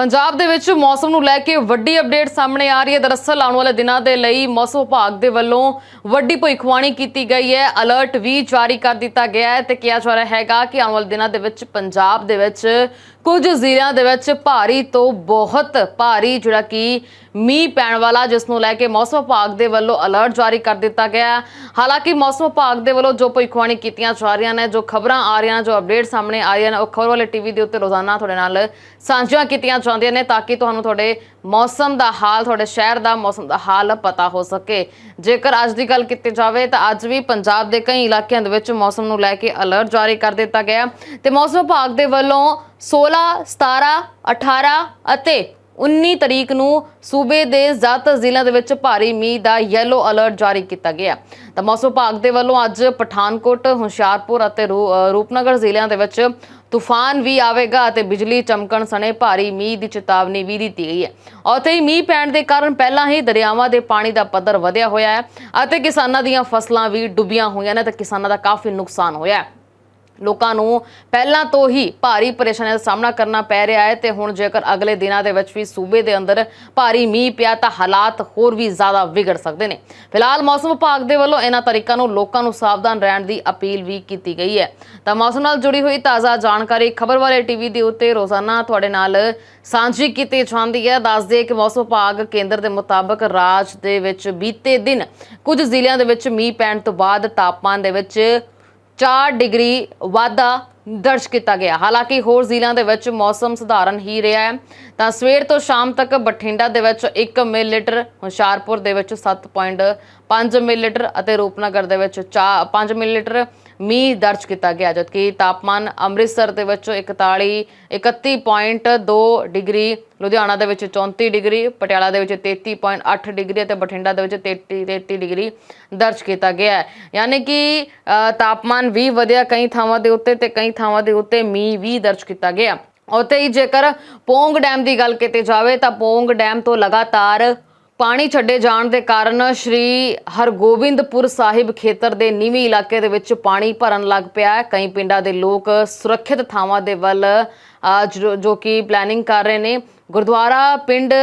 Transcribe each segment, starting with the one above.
ਪੰਜਾਬ ਦੇ ਵਿੱਚ ਮੌਸਮ ਨੂੰ ਲੈ ਕੇ ਵੱਡੀ ਅਪਡੇਟ ਸਾਹਮਣੇ ਆ ਰਹੀ ਹੈ। ਦਰਅਸਲ ਆਉਣ ਵਾਲੇ ਦਿਨਾਂ ਦੇ ਲਈ ਮੌਸਮ ਵਿਭਾਗ ਦੇ ਵੱਲੋਂ ਵੱਡੀ ਭਵਿੱਖਬਾਣੀ ਕੀਤੀ ਗਈ ਹੈ। ਅਲਰਟ ਵੀ ਜਾਰੀ ਕਰ ਦਿੱਤਾ ਗਿਆ ਹੈ ਤੇ ਕਿਹਾ ਜਾ ਰਿਹਾ ਹੈਗਾ ਕਿ ਆਉਣ ਵਾਲੇ ਦਿਨਾਂ ਦੇ ਵਿੱਚ ਪੰਜਾਬ ਦੇ ਵਿੱਚ ਕੁਝ ਜ਼ਿਲ੍ਹਿਆਂ ਦੇ ਵਿੱਚ ਭਾਰੀ ਤੋਂ ਬਹੁਤ ਭਾਰੀ ਜਿਹੜਾ ਕਿ ਮੀਂਹ ਪੈਣ ਵਾਲਾ, ਜਿਸ ਨੂੰ ਲੈ ਕੇ ਮੌਸਮ ਵਿਭਾਗ ਦੇ ਵੱਲੋਂ ਅਲਰਟ ਜਾਰੀ ਕਰ ਦਿੱਤਾ ਗਿਆ ਹਾਲਾਂਕਿ ਮੌਸਮ ਵਿਭਾਗ ਦੇ ਵੱਲੋਂ ਜੋ ਭਵਿੱਖਬਾਣੀ ਕੀਤੀਆਂ ਜਾ ਰਹੀਆਂ ਨੇ, ਜੋ ਖਬਰਾਂ ਆ ਰਹੀਆਂ, ਜੋ ਅਪਡੇਟ ਸਾਹਮਣੇ ਆ ਰਹੀਆਂ ਨੇ, ਉਹ ਖਬਰ ਵਾਲੇ ਟੀਵੀ ਦੇ ਉੱਤੇ ਰੋਜ਼ਾਨਾ ਤੁਹਾਡੇ ਨਾਲ ਸਾਂਝੀਆਂ ਕੀਤੀਆਂ ਜਾਂਦੀਆਂ ਨੇ, ਤਾਂ ਕਿ ਤੁਹਾਨੂੰ ਤੁਹਾਡੇ ਮੌਸਮ ਦਾ ਹਾਲ, ਤੁਹਾਡੇ ਸ਼ਹਿਰ ਦਾ ਮੌਸਮ ਦਾ ਹਾਲ ਪਤਾ ਹੋ ਸਕੇ। ਜੇਕਰ ਅੱਜ ਦੀ ਗੱਲ ਕੀਤੀ ਜਾਵੇ, ਤਾਂ ਅੱਜ ਵੀ ਪੰਜਾਬ ਦੇ ਕਈ ਇਲਾਕਿਆਂ ਦੇ ਵਿੱਚ ਮੌਸਮ ਨੂੰ ਲੈ ਕੇ ਅਲਰਟ ਜਾਰੀ ਕਰ ਦਿੱਤਾ ਗਿਆ ਤੇ ਮੌਸਮ ਵਿਭਾਗ ਦੇ ਵੱਲੋਂ 16 17 18 ਅਤੇ 19 ਤਰੀਕ ਨੂੰ ਸੂਬੇ ਦੇ ਜ਼ਿਆਦਾਤਰ ਜ਼ਿਲ੍ਹਿਆਂ ਦੇ ਵਿੱਚ ਭਾਰੀ ਮੀਂਹ ਦਾ ਯੈਲੋ ਅਲਰਟ ਜਾਰੀ ਕੀਤਾ ਗਿਆ। ਤਾਂ ਮੌਸਮ ਵਿਭਾਗ ਦੇ ਵੱਲੋਂ ਅੱਜ ਪਠਾਨਕੋਟ, ਹੁਸ਼ਿਆਰਪੁਰ ਅਤੇ ਰੂ- ਰੂਪਨਗਰ ਜ਼ਿਲ੍ਹਿਆਂ ਦੇ ਵਿੱਚ ਤੂਫਾਨ ਵੀ ਆਵੇਗਾ ਅਤੇ ਬਿਜਲੀ ਚਮਕਣ ਸਣੇ ਭਾਰੀ ਮੀਂਹ ਦੀ ਚੇਤਾਵਨੀ ਵੀ ਦਿੱਤੀ ਗਈ ਹੈ। ਉੱਥੇ ਹੀ ਮੀਂਹ ਪੈਣ ਦੇ ਕਾਰਨ ਪਹਿਲਾਂ ਹੀ ਦਰਿਆਵਾਂ ਦੇ ਪਾਣੀ ਦਾ ਪੱਧਰ ਵਧਿਆ ਹੋਇਆ ਹੈ ਅਤੇ ਕਿਸਾਨਾਂ ਦੀਆਂ ਫਸਲਾਂ ਵੀ ਡੁੱਬੀਆਂ ਹੋਈਆਂ ਨੇ ਤੇ ਕਿਸਾਨਾਂ ਦਾ ਕਾਫੀ ਨੁਕਸਾਨ ਹੋਇਆ ਹੈ। ਲੋਕਾਂ ਨੂੰ ਪਹਿਲਾਂ ਤੋਂ ਹੀ ਭਾਰੀ ਪਰੇਸ਼ਾਨੀਆਂ ਦਾ ਸਾਹਮਣਾ ਕਰਨਾ ਪੈ ਰਿਹਾ ਹੈ ਤੇ ਹੁਣ ਜੇਕਰ ਅਗਲੇ ਦਿਨਾਂ ਦੇ ਵਿੱਚ ਵੀ ਸੂਬੇ ਦੇ ਅੰਦਰ ਭਾਰੀ ਮੀਂਹ ਪਿਆ ਤਾਂ ਹਾਲਾਤ ਹੋਰ ਵੀ ਜ਼ਿਆਦਾ ਵਿਗੜ ਸਕਦੇ ਨੇ। ਫਿਲਹਾਲ ਮੌਸਮ ਵਿਭਾਗ ਦੇ ਵੱਲੋਂ ਇਹਨਾਂ ਤਰੀਕਾਂ ਨੂੰ ਲੋਕਾਂ ਨੂੰ ਸਾਵਧਾਨ ਰਹਿਣ ਦੀ ਅਪੀਲ ਵੀ ਕੀਤੀ ਗਈ ਹੈ। ਤਾਂ ਮੌਸਮ ਨਾਲ ਜੁੜੀ ਹੋਈ ਤਾਜ਼ਾ ਜਾਣਕਾਰੀ ਖਬਰ ਵਾਲੇ ਟੀਵੀ ਦੇ ਉੱਤੇ ਰੋਜ਼ਾਨਾ ਤੁਹਾਡੇ ਨਾਲ ਸਾਂਝੀ ਕੀਤੀ ਜਾਂਦੀ ਹੈ। ਦੱਸ ਦਈਏ ਕਿ ਮੌਸਮ ਵਿਭਾਗ ਕੇਂਦਰ ਦੇ ਮੁਤਾਬਕ ਰਾਜ ਦੇ ਵਿੱਚ ਬੀਤੇ ਦਿਨ ਕੁਝ ਜ਼ਿਲ੍ਹਿਆਂ ਦੇ ਵਿੱਚ ਮੀਂਹ ਪੈਣ ਤੋਂ ਬਾਅਦ ਤਾਪਮਾਨ ਦੇ ਵਿੱਚ 4 ਡਿਗਰੀ ਵਾਧਾ ਦਰਜ ਕੀਤਾ ਗਿਆ। ਹਾਲਾਂਕਿ ਹੋਰ ਜ਼ਿਲ੍ਹਿਆਂ ਦੇ ਵਿੱਚ ਮੌਸਮ ਸਧਾਰਨ ਹੀ ਰਿਹਾ ਹੈ। ਤਾਂ ਸਵੇਰ ਤੋਂ ਸ਼ਾਮ ਤੱਕ ਬਠਿੰਡਾ ਦੇ ਵਿੱਚ 1 ਮਿਲੀਲੀਟਰ, ਹੁਸ਼ਿਆਰਪੁਰ ਦੇ ਵਿੱਚ 7.5 ਮਿਲੀਲੀਟਰ ਅਤੇ ਰੂਪਨਗਰ ਦੇ ਵਿੱਚ 5 ਮਿਲੀਲੀਟਰ ਮੀਂਹ ਦਰਜ ਕੀਤਾ ਗਿਆ, ਜਦਕਿ ਤਾਪਮਾਨ ਅੰਮ੍ਰਿਤਸਰ ਦੇ ਵਿੱਚ 41 31.2 ਡਿਗਰੀ, ਲੁਧਿਆਣਾ ਦੇ ਵਿੱਚ 34 ਡਿਗਰੀ, ਪਟਿਆਲਾ ਦੇ ਵਿੱਚ 33.8 ਡਿਗਰੀ ਅਤੇ ਬਠਿੰਡਾ ਦੇ ਵਿੱਚ 33 33 ਡਿਗਰੀ ਦਰਜ ਕੀਤਾ ਗਿਆ ਹੈ। ਯਾਨੀ ਕਿ ਤਾਪਮਾਨ ਵੀ ਵਧਿਆ, ਕਈ ਥਾਵਾਂ ਦੇ ਉੱਤੇ ਤੇ ਕਈ ਥਾਵਾਂ ਦੇ ਉੱਤੇ ਮੀਂਹ ਵੀ ਦਰਜ ਕੀਤਾ ਗਿਆ। ਉੱਥੇ ਹੀ ਜੇਕਰ ਪੋਂਗ ਡੈਮ ਦੀ ਗੱਲ ਕੀਤੀ ਜਾਵੇ ਤਾਂ ਪੋਂਗ ਡੈਮ ਤੋਂ ਲਗਾਤਾਰ ਪਾਣੀ ਛੱਡੇ ਜਾਣ ਦੇ ਕਾਰਨ ਸ਼੍ਰੀ ਹਰਗੋਬਿੰਦਪੁਰ ਸਾਹਿਬ ਖੇਤਰ ਦੇ ਨੀਵੀਂ ਇਲਾਕੇ ਦੇ ਵਿੱਚ ਪਾਣੀ ਭਰਨ ਲੱਗ ਪਿਆ ਹੈ। ਕਈ ਪਿੰਡਾਂ ਦੇ ਲੋਕ ਸੁਰੱਖਿਅਤ ਥਾਵਾਂ ਦੇ ਵੱਲ ਜੋ- ਕਿ ਪਲੈਨਿੰਗ ਕਰ ਰਹੇ ਨੇ। ਗੁਰਦੁਆਰਾ ਪਿੰਡ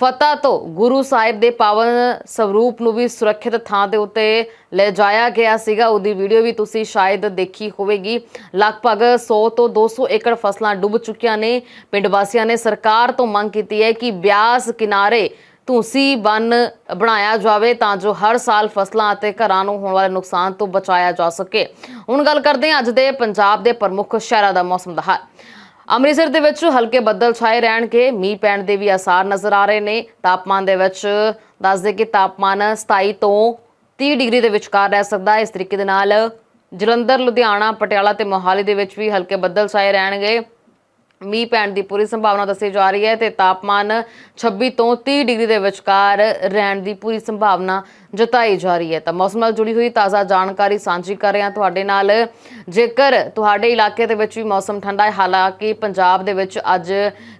ਫਤਿਹ ਤੋਂ ਗੁਰੂ ਸਾਹਿਬ ਦੇ ਪਾਵਨ ਸਰੂਪ ਨੂੰ ਵੀ ਸੁਰੱਖਿਅਤ ਥਾਂ ਦੇ ਉੱਤੇ ਲੈ ਜਾਇਆ ਗਿਆ ਸੀਗਾ। ਉਹਦੀ ਵੀਡੀਓ ਵੀ ਤੁਸੀਂ ਸ਼ਾਇਦ ਦੇਖੀ ਹੋਵੇਗੀ। ਲਗਭਗ 100 ਤੋਂ 200 ਏਕੜ ਫਸਲਾਂ ਡੁੱਬ ਚੁੱਕੀਆਂ ਨੇ। ਪਿੰਡ ਵਾਸੀਆਂ ਨੇ ਸਰਕਾਰ ਤੋਂ ਮੰਗ ਕੀਤੀ ਹੈ ਕਿ ਬਿਆਸ ਕਿਨਾਰੇ ਤੁਸੀਂ ਬੰਨ ਬਣਾਇਆ ਜਾਵੇ ਤਾਂ ਜੋ ਹਰ ਸਾਲ ਫਸਲਾਂ ਅਤੇ ਘਰਾਂ ਨੂੰ ਹੋਣ ਵਾਲੇ ਨੁਕਸਾਨ ਤੋਂ ਬਚਾਇਆ ਜਾ ਸਕੇ। ਹੁਣ ਗੱਲ ਕਰਦੇ ਹਾਂ ਅੱਜ ਦੇ ਪੰਜਾਬ ਦੇ ਪ੍ਰਮੁੱਖ ਸ਼ਹਿਰਾਂ ਦਾ ਮੌਸਮ ਦਾ ਹਾਲ। ਅੰਮ੍ਰਿਤਸਰ ਦੇ ਵਿੱਚ ਹਲਕੇ ਬੱਦਲ ਛਾਏ ਰਹਿਣਗੇ। ਮੀਂਹ ਪੈਣ ਦੇ ਵੀ ਆਸਾਰ ਨਜ਼ਰ ਆ ਰਹੇ ਨੇ। ਤਾਪਮਾਨ ਦੇ ਵਿੱਚ ਦੱਸਦੇ ਕਿ ਤਾਪਮਾਨ 27 ਤੋਂ 30 ਡਿਗਰੀ ਦੇ ਵਿਚਕਾਰ ਰਹਿ ਸਕਦਾ ਹੈ। ਇਸ ਤਰੀਕੇ ਦੇ ਨਾਲ ਜਲੰਧਰ, ਲੁਧਿਆਣਾ, ਪਟਿਆਲਾ ਤੇ ਮੋਹਾਲੀ ਦੇ ਵਿੱਚ ਵੀ ਹਲਕੇ ਬੱਦਲ ਛਾਏ ਰਹਿਣਗੇ। ਮੀਂਹ ਪੈਣ ਦੀ ਪੂਰੀ ਸੰਭਾਵਨਾ ਦੱਸੀ ਜਾ ਰਹੀ ਹੈ ਤੇ ਤਾਪਮਾਨ 26 ਤੋਂ 30 ਡਿਗਰੀ ਦੇ ਵਿਚਕਾਰ ਰਹਿਣ ਦੀ ਪੂਰੀ ਸੰਭਾਵਨਾ ਜਤਾਈ ਜਾ ਰਹੀ ਹੈ। ਤਾਂ ਮੌਸਮ ਨਾਲ ਜੁੜੀ ਹੋਈ ਤਾਜ਼ਾ ਜਾਣਕਾਰੀ ਸਾਂਝੀ ਕਰ ਰਹੇ ਹਾਂ ਤੁਹਾਡੇ ਨਾਲ। ਜੇਕਰ ਤੁਹਾਡੇ ਇਲਾਕੇ ਦੇ ਵਿੱਚ ਵੀ ਮੌਸਮ ਠੰਡਾ ਹੈ, ਹਾਲਾਂਕਿ ਪੰਜਾਬ ਦੇ ਵਿੱਚ ਅੱਜ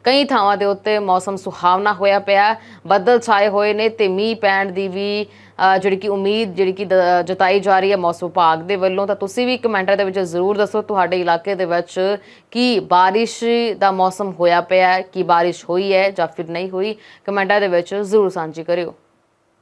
ਕਈ ਥਾਵਾਂ ਦੇ ਉੱਤੇ ਮੌਸਮ ਸੁਹਾਵਣਾ ਹੋਇਆ ਪਿਆ ਬੱਦਲ ਛਾਏ ਹੋਏ ਨੇ ਤੇ ਮੀਂਹ ਪੈਣ ਦੀ ਵੀ ਜਿਹੜੀ ਕਿ ਉਮੀਦ, ਜਿਹੜੀ ਕਿ ਜਤਾਈ ਜਾ ਰਹੀ ਹੈ ਮੌਸਮ ਵਿਭਾਗ ਦੇ ਵੱਲੋਂ। ਤਾਂ ਤੁਸੀਂ ਵੀ ਕਮੈਂਟਾਂ ਦੇ ਵਿੱਚ ਜ਼ਰੂਰ ਦੱਸੋ ਤੁਹਾਡੇ ਇਲਾਕੇ ਦੇ ਵਿੱਚ ਕੀ ਬਾਰਿਸ਼ ਦਾ ਮੌਸਮ ਹੋਇਆ ਪਿਆ ਹੈ, ਕੀ ਬਾਰਿਸ਼ ਹੋਈ ਹੈ ਜਾਂ ਫਿਰ ਨਹੀਂ ਹੋਈ। ਕਮੈਂਟਾਂ ਦੇ ਵਿੱਚ ਜ਼ਰੂਰ ਸਾਂਝੀ ਕਰਿਓ।